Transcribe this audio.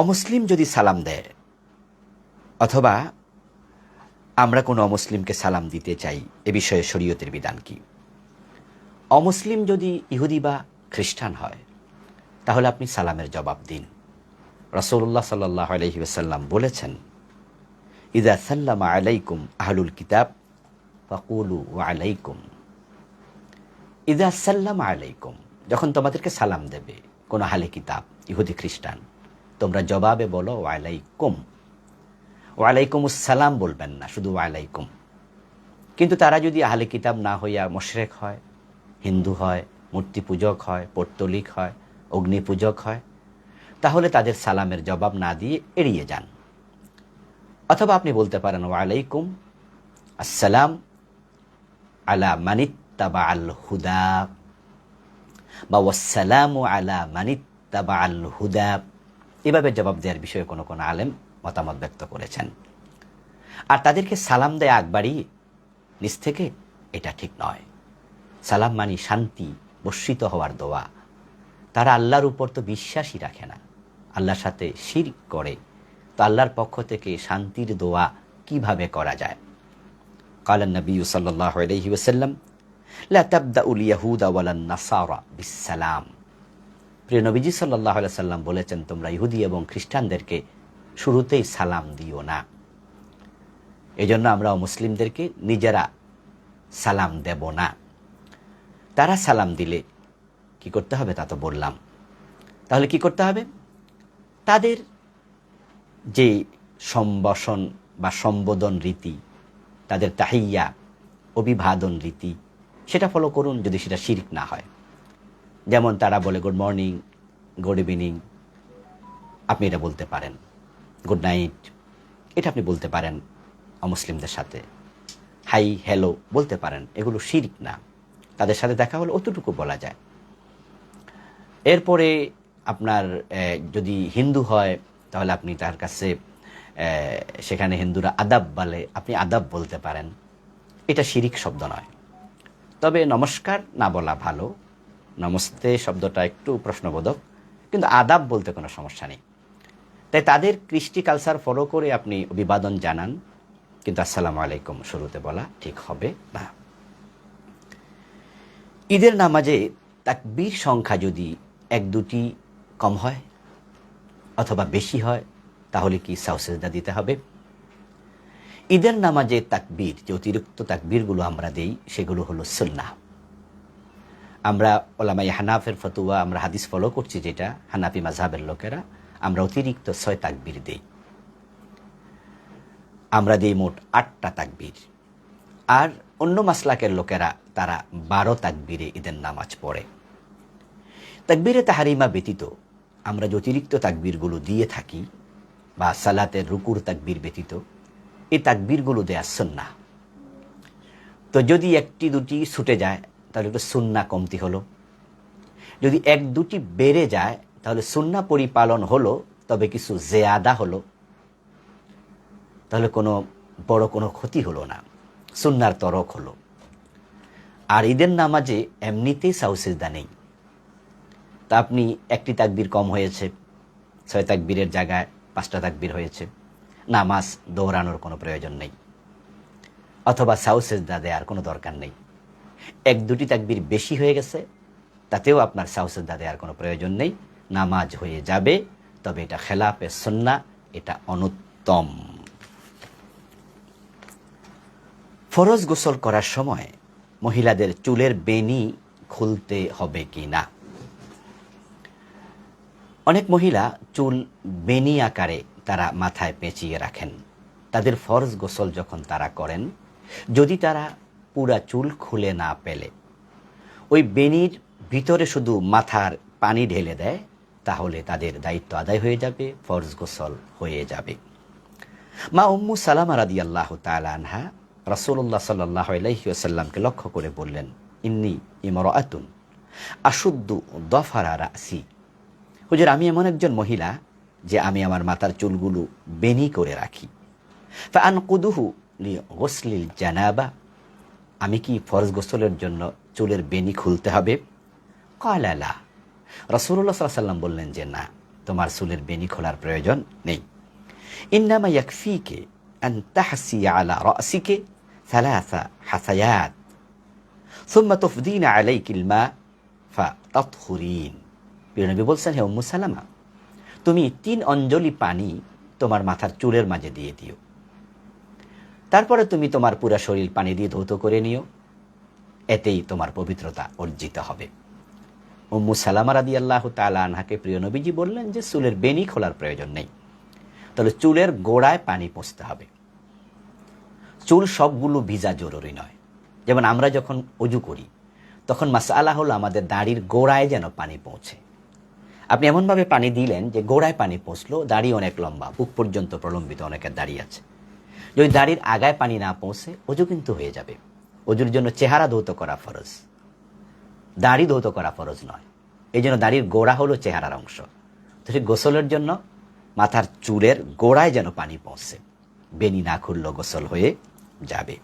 অমুসলিম যদি সালাম দেয়, অথবা আমরা কোনো অমুসলিমকে সালাম দিতে চাই, এ বিষয়ে শরীয়তের বিধান কি? অমুসলিম যদি ইহুদি বা খ্রিস্টান হয়, তাহলে আপনি সালামের জবাব দিন। রসুল্লাহ সাল্লাহ আলহি ওসাল্লাম বলেছেন, ইদা সাল্লাম আলাইকুম আহলুল কিতাব, ফকুলু আলাইকুম। ইদা সাল্লাম আলাইকুম, যখন তোমাদেরকে সালাম দেবে কোনো আহলে কিতাব, ইহুদি, খ্রিস্টান তোমরা জবাবে বলো, ওয়ালাইকুম। ওয়ালাইকুম সালাম বলবেন না, শুধু ওয়ালাইকুম। কিন্তু তারা যদি আহলে কিতাব না হইয়া মোশরেক হয়, হিন্দু হয় মূর্তি পূজক হয়, পৌত্তলিক হয় অগ্নি পূজক হয়, তাহলে তাদের সালামের জবাব না দিয়ে এড়িয়ে যান। অথবা আপনি বলতে পারেন, ওয়ালাইকুম, আসসালাম, আলা মানিত্তাবা আল হুদা, বা ওয়াসালাম আলা মানিত্তাবা আল হুদা। এভাবে জবাব দেওয়ার বিষয়ে কোনো কোনো আলেম মতামত ব্যক্ত করেছেন। আর তাদেরকে সালাম দেয় আকবারই নিজ থেকে এটা ঠিক নয়। সালাম মানি শান্তি, বর্ষিত হওয়ার দোয়া। তারা আল্লাহর উপর তো বিশ্বাসই রাখে না। আল্লাহর সাথে শির করে। তো আল্লাহর পক্ষ থেকে শান্তির দোয়া কীভাবে করা যায়? কালান সাল্লাহ আলহি ওসাল্লাম উল ইয়াহুদা ওয়ালান নাসারা বিসালাম প্রিয় নবীজি সাল্লাহ সাল্লাম বলেছেন, তোমরা ইহুদি এবং খ্রিস্টানদেরকে শুরুতেই সালাম দিও না। এজন্য আমরা মুসলিমদেরকে নিজেরা সালাম দেব না। তারা সালাম দিলে কি করতে হবে তা তো বললাম। তাহলে কি করতে হবে? তাদের যে সম্ভাষণ বা সম্বোধন রীতি, তাদের তাহিয়া, অভিবাদন রীতি, সেটা ফলো করুন যদি সেটা শিরিক না হয়। যেমন তারা বলে গুড মর্নিং গুড ইভিনিং আপনি এটা বলতে পারেন। গুড নাইট এটা আপনি বলতে পারেন অমুসলিমদের সাথে। হাই হ্যালো বলতে পারেন। এগুলো শিরিক না। তাদের সাথে দেখা হলে অতটুকু বলা যায়। এরপরে আপনার যদি হিন্দু হয়, তাহলে আপনি তার কাছে সেখানে হিন্দুরা আদাব বলে, আপনি আদাব বলতে পারেন। এটা শিরিক শব্দ নয়। তবে নমস্কার না বলা ভালো। নমস্তে শব্দটা একটু প্রশ্নবোধক, কিন্তু আদাব বলতে কোনো সমস্যা নেই। তাই তাদের কৃষ্টি কালচার ফলো করে আপনি অভিবাদন জানান, কিন্তু আসসালামু আলাইকুম শুরুতে বলা ঠিক হবে না। ঈদের নামাজে তাকবীর সংখ্যা যদি এক দুটি কম হয় অথবা বেশি হয়, তাহলে কি সাউসেজদা দিতে হবে? ঈদের নামাজে তাকবীর যে অতিরিক্ত তাকবীরগুলো আমরা দেই, সেগুলো হলো সুন্না আমরা ওলামাই হানাফের ফতুয়া, আমরা হাদিস ফলো করছি যেটা হানাফি মাঝহাবের লোকেরা, আমরা অতিরিক্ত ছয় তাকবির দেই। আমরা দিই মোট আটটা তাকবির। আর অন্য মাসলাকের লোকেরা, তারা বারো তাকবিরে ঈদের নামাজ পড়ে। তাকবিরে তাহারিমা ব্যতীত আমরা যে অতিরিক্ত তাকবীরগুলো দিয়ে থাকি বা সালাতের রুকুর তাকবীর ব্যতীত এই তাকবীরগুলো দেয়া সন্না তো যদি একটি দুটি ছুটে যায় তাহলে একটু সুন্না কমতি হলো। যদি এক দুটি বেড়ে যায়, তাহলে সুন্না পরিপালন হলো, তবে কিছু জেয়াদা হলো। তাহলে কোনো বড় কোনো ক্ষতি হলো না। সুন্নার তরক হলো। আর ঈদের নামাজে এমনিতেই সাউসিজদা নেই। তা আপনি একটি তাকবির কম হয়েছে, ছয় তাকবীরের জায়গায় পাঁচটা তাকবির হয়েছে। নামাজ দৌড়ানোর কোনো প্রয়োজন নেই। অথবা সাউসেজদা দেওয়ার কোনো দরকার নেই। এক দুটি তাকবির বেশি হয়ে গেছে, তাতেও আপনার সাউসেজদা দেওয়ার কোনো প্রয়োজন নেই। নামাজ হয়ে যাবে, তবে এটা খেলাপে সন্না, এটা অনুত্তম। ফরজ গোসল করার সময় মহিলাদের চুলের বেনি খুলতে হবে কি না? অনেক মহিলা চুল বেনি আকারে তারা মাথায় পেঁচিয়ে রাখেন। তাদের ফরজ গোসল যখন তারা করেন, যদি তারা পুরা চুল খুলে না পেলে। ওই বেনির ভিতরে শুধু মাথার পানি ঢেলে দেয়, তাহলে তাদের দায়িত্ব আদায় হয়ে যাবে, ফরজ গোসল হয়ে যাবে। মা উম্মু সালামা রাদি আল্লাহ আনহা রসুল্লাহ সাল্লাহ লক্ষ্য করে বললেন, ইন্নি ইমর আতুন আশুদ্দু দফারা রাসি। হুজুর, আমি এমন একজন মহিলা যে আমি আমার মাথার চুলগুলো বেনি করে রাখি। ফান কুদুহু লি গোসলিল জানাবা আমি কি ফরজ গোসলের জন্য চুলের বেনি খুলতে হবে? কলালা রসুল্লা সাল্লাম বললেন যে, না, তোমার চুলের বেনি খোলার প্রয়োজন নেই। ইন্নামা ইয়াকফিকে আন্তাহসিয়া আলা রসিকে সালাসা হাসায়াত। সুম্মা তফদিন আলাই কিলমা ফা তৎহুরিন বিরনবী বলছেন, হে উম্মু তুমি তিন অঞ্জলি পানি তোমার মাথার চুলের মাঝে দিয়ে দিও। তারপরে তুমি তোমার পুরা শরীর পানি দিয়ে ধৌত করে নিও। এতেই তোমার পবিত্রতা অর্জিত হবে। উম্মু সালামা রাদি আল্লাহ তালা প্রিয় নবীজি বললেন যে, চুলের বেনি খোলার প্রয়োজন নেই। তাহলে চুলের গোড়ায় পানি পৌঁছতে হবে। চুল সবগুলো ভিজা জরুরি নয়। যেমন আমরা যখন অজু করি, তখন মাসালা হলো আমাদের দাড়ির গোড়ায় যেন পানি পৌঁছে। আপনি এমনভাবে পানি দিলেন যে, গোড়ায় পানি পৌঁছলো, দাড়ি অনেক লম্বা, বুক পর্যন্ত প্রলম্বিত অনেকের দাড়ি আছে। যদি দাড়ির আগায় পানি না পৌঁছে, অজু কিন্তু হয়ে যাবে। অজুর জন্য চেহারা ধৌত করা ফরজ। দাড়ি ধৌত করা ফরজ নয়। এই জন্য দাড়ির গোড়া হলো চেহারার অংশ। তো সেই গোসলের জন্য মাথার চুলের গোড়ায় যেন পানি পৌঁছে। বেনি না খুললো গোসল হয়ে যাবে।